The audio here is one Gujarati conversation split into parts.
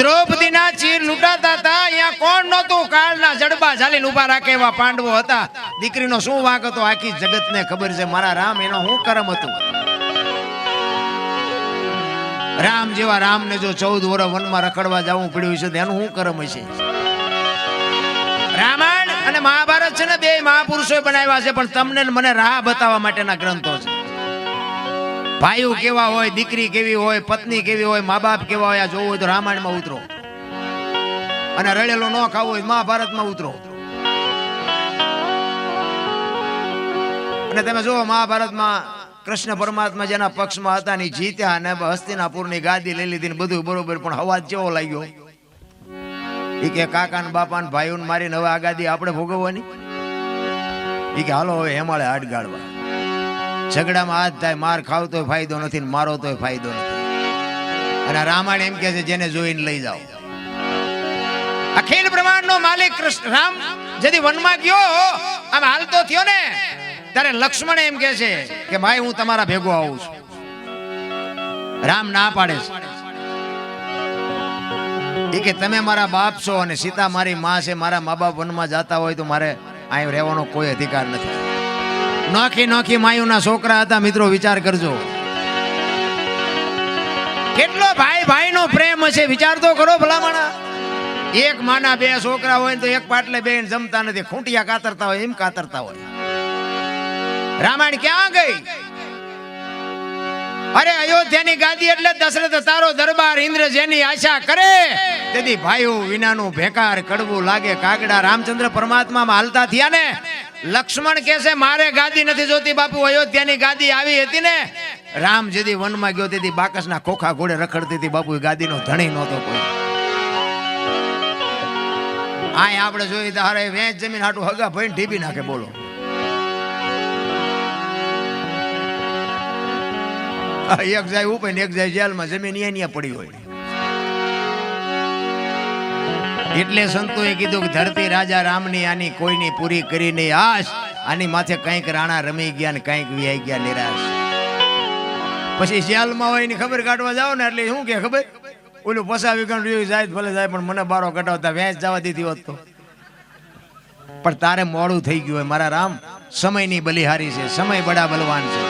દ્રૌપદીના ચીર લૂંટાતા હતા. અહીંયા કોણ નહોતું? કાળના જડબા ઝાલીને ઊભા રાખે એવા પાંડવો હતા. દીકરીનો શું વાંક હતો? આખી જગતને ખબર છે. મારા રામ, એનો શું કરમ હતું? રામ જેવા રામને જો ચૌદ વર્ષ વનમાં રખડવા જવું પડ્યું છે તેનું શું કરમ હશે રામાયણ અને મહાભારત છે ને, બે મહાપુરુષોએ બનાવ્યા છે, પણ તમને મને રાહ બતાવવા માટેના ગ્રંથો ભાઈઓ કેવા હોય, દીકરી કેવી હોય, પત્ની કેવી હોય મા બાપ કેવા હોય, આ જોવું હોય તો રામાયણમાં ઉતરો. અને રડેલો ન ખાવું હોય મહાભારતમાં ઉતરો. અને તમે જુઓ, મહાભારતમાં કૃષ્ણ પરમાત્મા જેના પક્ષમાં હતા ની જીત્યા અને હસ્તિનાપુરની ગાદી લઈ લીધી ને બધું બરોબર, પણ હવાજ જેવો લાગ્યો? એ કે કાકા ને બાપા ને ભાઈઓ મારીને હવે આ ગાદી આપણે ભોગવવાની? એ કે, હાલો, હવે હેમાળે હાડ ગાળવા ઝઘડામાં હાથ થાય, માર ખાવ તોય ફાયદો નથી મારો તોય ફાયદો નથી. અને રામાયણ એમ કે છે, જેને જોઈને લઈ જાઓ. અખિલ બ્રહ્માંડનો માલિક કૃષ્ણ, રામ જેથી વનમાં ગયો, આમ હાલતો થયો ને. ત્યારે લક્ષ્મણ એમ કે છે કે, ભાઈ, હું તમારા ભેગો આવું છું. રામ ના પાડે છે. એ કે, તમે મારા બાપ છો અને સીતા મારી માં છે, મારા મા બાપ વનમાં જતા હોય તો મારે અહીં રહેવાનો કોઈ અધિકાર નથી. નોખી નોખી માયુના છોકરા હતા. મિત્રો, વિચાર કરજો. કેટલો ભાઈ ભાઈ નો પ્રેમ હશે? વિચાર તો કરો ભલામણા. એક માના બે છોકરા હોય તો એક પાટલે બે જમતા નથી. ખૂંટિયા કાતરતા હોય, એમ કાતરતા હોય. રામાયણ ક્યાં ગઈ? અરે, અયોધ્યાની ગાદી એટલે દશરથ તારો દરબાર ઇન્દ્ર જેની આશા કરે. તેથી ભાઈઓ વિનાનું ભેકાર કડવું લાગે. કાગડા રામચંદ્ર પરમાત્મામાં હાલતા થયા ને લક્ષ્મણ કે છે, મારે ગાદી નથી જોતી બાપુ, અયોધ્યાની ગાદી આવી હતી ને. રામ જેથી વનમાં ગયો, તેથી બાકસના ખોખા ઘોડે રખડતી હતી બાપુ ગાદીનો ધણી નહોતો કોઈ. આય આપણે જોઈએ તો હારે વેચ જમીન હાટું હગા ભાઈ ઢીબી નાખે, બોલો. એક જાય ઉપર એક જાય જેલમાં, જમીન અહીંયા પડી હોય. એટલે સંતોએ કીધું કે ધરતી રાજા રામની આની કોઈની પૂરી કરી નહીં. આશ આની માથે કંઈક રાણા રમી ગયા ને કંઈક વિહાઈ ગયા નિરાશ. પછી શિયાલમાં હોયની ખબર કાઢવા જાવ ને એટલે શું કે ખબર? ઓલું પસાવી ગણ રહ્યું જાય ભલે જાય, પણ મને બારો કટાવતા વેચ જવા દીધી હોત તો. પણ તારે મોડું થઈ ગયું હોય મારા રામ. સમયની બલિહારી છે, સમય બડા બલવાન છે.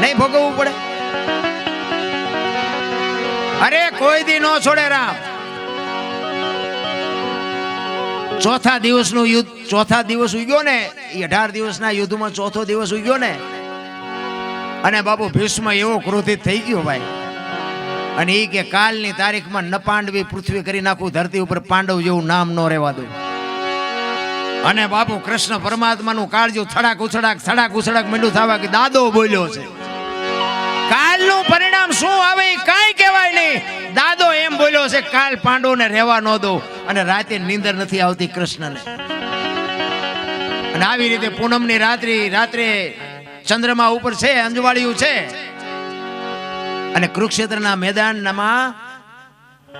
નહીં ભોગવવું પડે. અરે, કોઈ દી ન છોડે રામ. ચોથા દિવસનું યુદ્ધ, ચોથા દિવસ ઉગ્યો ને એ અઢાર દિવસના યુદ્ધમાં ચોથો દિવસ ઉગ્યો ને, અને બાપુ ભીષ્મ એવો ક્રોધિત થઈ ગયો ભાઈ. અને એ કે કાલની તારીખમાં ન પાંડવી પૃથ્વી કરી નાખું, ધરતી ઉપર પાંડવ જેવું નામ ન રહેવા દઉં. અને બાપુ કૃષ્ણ પરમાત્માનું કાળજું થડાક ઉછડાક થડાક ઉછડાક મીંડું થવા કે દાદો બોલ્યો છે. શું આવે કઈ કહેવાય નહીં. દાદો એમ બોલ્યો છે, કાલ પાંડવોને રહેવા ન દો અને રાતે નીંદર નથી આવતી કૃષ્ણને. અને આવી રીતે પૂનમની રાત્રિ, રાત્રે ચંદ્રમા ઉપર છે, અંજવાળિયું છે. અને કુરુક્ષેત્રના મેદાનમાં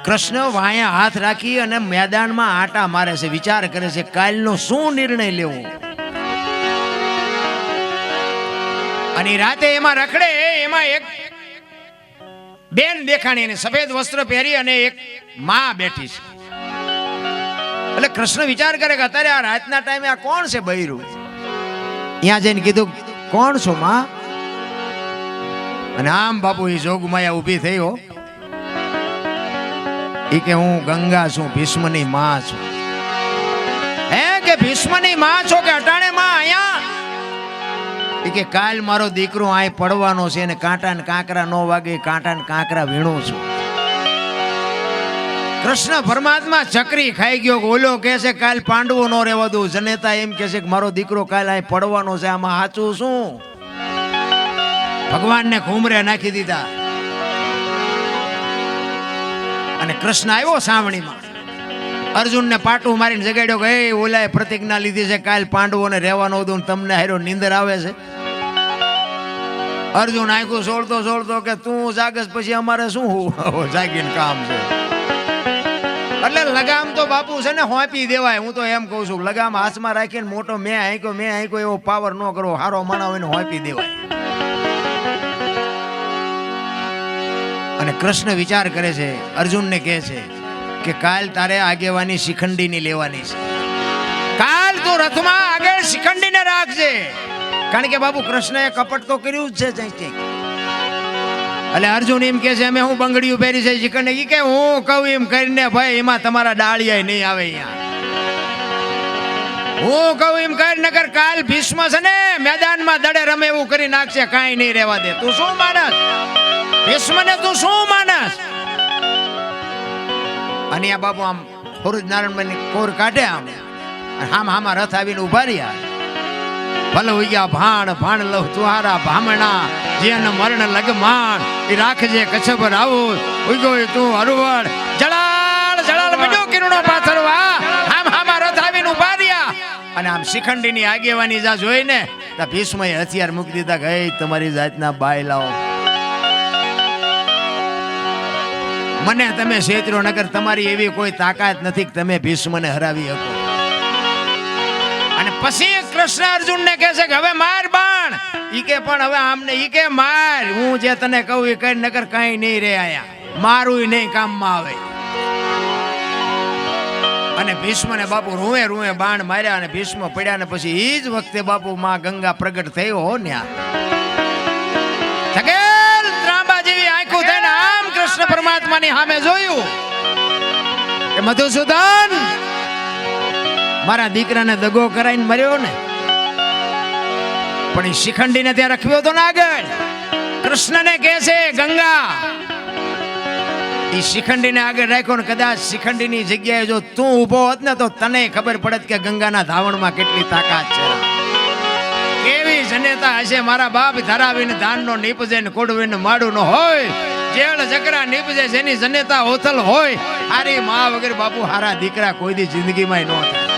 કૃષ્ણ વાયા હાથ રાખી અને મેદાનમાં આટા મારે છે, વિચાર કરે છે, કાલનો શું નિર્ણય લેવો? અને રાતે એમાં રખડે, એમાં એક બેન દેખાણી સફેદ વસ્ત્ર પહેરી અને એક માં બેઠી છે. એટલે કૃષ્ણ વિચાર કરે કે અત્યારે આ રાતના ટાઈમે આ કોણ છે બૈરું? ત્યાં જઈને કીધું, કોણ છો માં? અને આમ બાપુ એ જોગમાયા ઊભી થઈ હો. એ કે, હું ગંગા છું, ભીષ્મની માં છું. હે કે ભીષ્મની માં છો કે અટાણે માં અહીંયા? કે, કાલ મારો દીકરો આય પડવાનો છે અને કાંટા ને કાંકરા નો વાગે કાંટા ને કાંકરા વીણું છું. કૃષ્ણ પરમાત્મા ચકરી ખાઈ ગયો ઓલો કહે છે, કાલ પાંડવો નો રહેવા દઉં જનેતા એમ કહે છે કે, મારો દીકરો કાલ આય પડવાનો છે, આમાં સાચું શું? ભગવાનને ઘૂમરે નાખી દીધા. અને કૃષ્ણ આવ્યો સાવણીમાં. અર્જુનને પાટું મારીને જગાડ્યો કે, એ ઓલાએ પ્રતિજ્ઞા લીધી છે, કાલ પાંડવોને રહેવાનો દઉં તમને હારો નીંદર આવે છે. અર્જુન આંખું સોળતો સોળતો કે તું જાગસ પછી અમારે શું? જાગીને કામ છે. એટલે લગામ તો બાપુ છે ને હોંપી દેવાય, હું તો એમ કહું છું, લગામ હાથમાં રાખીને મોટો મેં આંક્યો મેં આંક્યો એવો પાવર ન કરો હારો માણા હોય ને દેવાય. અને કૃષ્ણ વિચાર કરે છે, અર્જુનને કહે છે કે કાલ તારે આગેવાની શિખંડીની લેવાની છે. કાલ તું રથમાં આગળ શિખંડીને રાખજે. કારણ કે બાબુ કૃષ્ણએ કપટ તો કર્યું જ છે એટલે અર્જુન એમ કે છે, અમે હું બંગડીયું પહેરી છે. ચિકન એ કે હું કહું એમ કરીને ભાઈ, એમાં તમારા ડાળિયા નહીં આવે અહીંયા. હું કહું એમ કર નગર કાલ ભીષ્મ છે ને, મેદાનમાં દડે રમે એવું કરી નાખશે, કાંઈ નહીં રહેવા દે. તું શું માનસ? ભીષ્મ ને તું શું માનસ? અને આ બાબુ આમ ફોરુજ નારાયણ કોર કાઢે આમ. આમ હામાં રથ આવીને ઊભા રહ્યા. ભલે હોઈ ગયા ભાણ ભાણ લવ તુહારા ભામણા, જેન મરણ લગમાન એ રાખજે કચ્છ પર ઉગ્યો તું હરવડ જળાલ જળાલ બજો કિરણો પાથરવા. આમ હામા રથ આવીને ઊભા રહ્યા. અને આમ શિખંડીની આગેવાની જા જોઈને તા ભીષ્મએ હથિયાર મૂકી દીધા કે તમારી જાતના બાય લાવો મને તમે શેત્રો નગર તમારી એવી કોઈ તાકાત નથી કે તમે ભીષ્મને હરાવી શકો. અને પછી કૃષ્ણ અર્જુનને કહે છે કે હવે માર બાણ. ઈ કે પણ હવે આમને ઈ કે માર. હું જે તને કહું એ કઈ નગર કઈ નહીં રે આયા. મારું નહીં કામમાં આવે. અને ભીષ્મ ને બાપુ રૂએ રૂએ બાણ માર્યા અને ભીષ્મ પડ્યા ને પછી ઈ જ વખતે બાપુ માં ગંગા પ્રગટ થયો હો ન્યા. થકેલ ત્રાંબા જેવી આંખો થઈને આમ કૃષ્ણ પરમાત્માની સામે જોયું. કે મધુસૂદન, મારા દીકરાને દગો કરાઈને મર્યો ને. પણ એ શિખંડીને ત્યાં રખવ્યો હતો ને આગળ. કૃષ્ણને કહે છે, ગંગા. એ શિખંડીને આગળ રાખ્યો ને કદાચ શિખંડીની જગ્યાએ જો તું ઊભો હોત ને તો તને ખબર પડત કે ગંગાના ધાવણમાં કેટલી તાકાત છે. કેવી જનેતા હશે મારા બાપ ધરાવીને ધાનનો નીપજે ને કોડવીને માડું ન હોય. જેળ જકરા નીપજે જેની જનેતા ઓથલ હોય. હારી મા વગર બાપુ હારા દીકરા કોઈ દી જિંદગીમાં ન થાય.